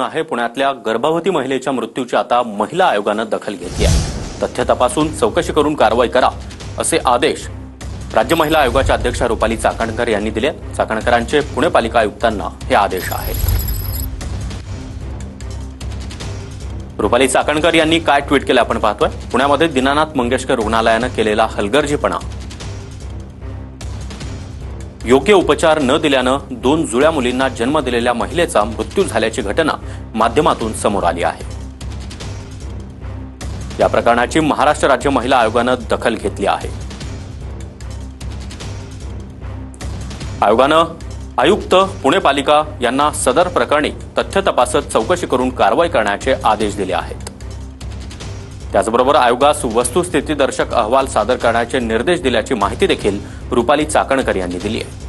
आहे. पुण्यातल्या गर्भवती महिलेच्या मृत्यूची आता महिला आयोगानं दखल घेतली आहे. तथ्य तपासून चौकशी करून कारवाई करा असे आदेश राज्य महिला आयोगाच्या अध्यक्षा रुपाली चाकणकर यांनी दिले चाकणकरांचे पुणे पालिका आयुक्तांना हे आदेश आहेत. रुपाली चाकणकर यांनी काय ट्विट केलं आपण पाहतोय? पुण्यामध्ये दिनानाथ मंगेशकर रुग्णालयानं केलेला हलगर्जीपणा योग्य उपचार न दिल्यानं दोन जुळ्या मुलींना जन्म दिलेल्या महिलेचा मृत्यू झाल्याची घटना माध्यमातून समोर आली आहे. या प्रकरणाची महाराष्ट्र राज्य महिला आयोगानं दखल घेतली आहे. आयोगानं आयुक्त पुणे पालिका यांना सदर प्रकरणी तथ्य तपासत चौकशी करून कारवाई करण्याचे आदेश दिले आहेत. त्याचबरोबर आयोगास वस्तुस्थितीदर्शक अहवाल सादर करण्याचे निर्देश दिल्याची माहिती देखील रुपाली चाकणकर यांनी दिली आहे.